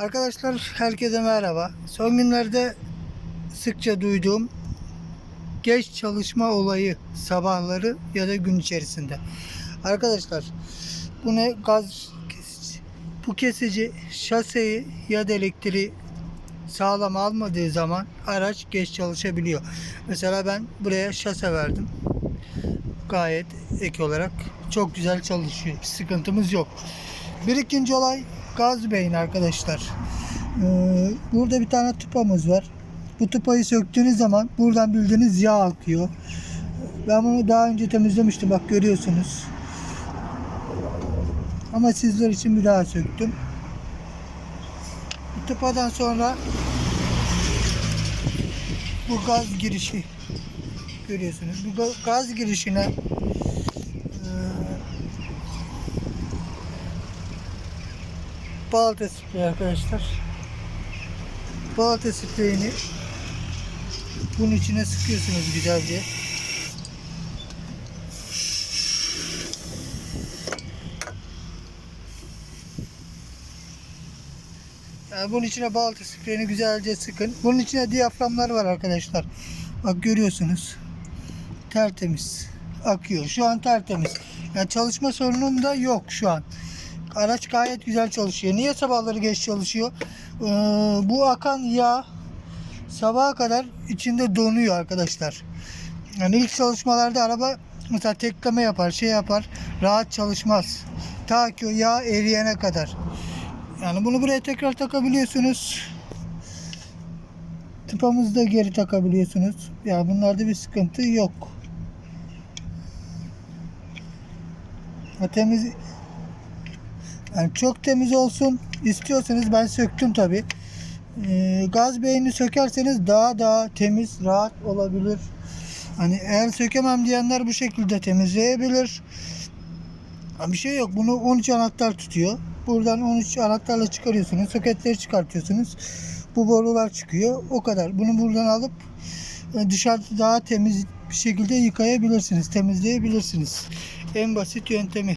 Arkadaşlar herkese merhaba. Son günlerde sıkça duyduğum geç çalışma olayı sabahları ya da gün içerisinde. Arkadaşlar bu ne gaz kesici. Bu kesici şaseyi ya da elektriği sağlam almadığı zaman araç geç çalışabiliyor. Mesela ben buraya şase verdim. Gayet ek olarak çok güzel çalışıyor. Bir sıkıntımız yok. Bir ikinci olay gaz beyin arkadaşlar. Ee, burada bir tane tupamız var. Bu tupayı söktüğünüz zaman buradan bildiğiniz yağ akıyor. Ben bunu daha önce temizlemiştim bak görüyorsunuz. Ama sizler için bir daha söktüm. Bu tıpadan sonra bu gaz girişi görüyorsunuz. Bu ga- gaz girişine e, balata spreyi arkadaşlar. Balata spreyini bunun içine sıkıyorsunuz güzelce. Yani bunun içine balata spreyini güzelce sıkın. Bunun içine diyaframlar var arkadaşlar. Bak görüyorsunuz. Tertemiz. Akıyor. Şu an tertemiz. Yani çalışma sorunum da yok şu an. Araç gayet güzel çalışıyor. Niye sabahları geç çalışıyor? Ee, bu akan yağ sabaha kadar içinde donuyor arkadaşlar. Yani ilk çalışmalarda araba mesela tekleme yapar, şey yapar, rahat çalışmaz. Ta ki o yağ eriyene kadar. Yani bunu buraya tekrar takabiliyorsunuz. Tıpamızı da geri takabiliyorsunuz. Ya yani bunlarda bir sıkıntı yok. Ha, temiz yani çok temiz olsun istiyorsanız ben söktüm tabi. Ee, gaz beyni sökerseniz daha daha temiz, rahat olabilir. Hani eğer sökemem diyenler bu şekilde temizleyebilir. Bir şey yok. Bunu 13 anahtar tutuyor. Buradan 13 anahtarla çıkarıyorsunuz. Soketleri çıkartıyorsunuz. Bu borular çıkıyor. O kadar. Bunu buradan alıp e, dışarıda daha temiz bir şekilde yıkayabilirsiniz. Temizleyebilirsiniz. En basit yöntemi.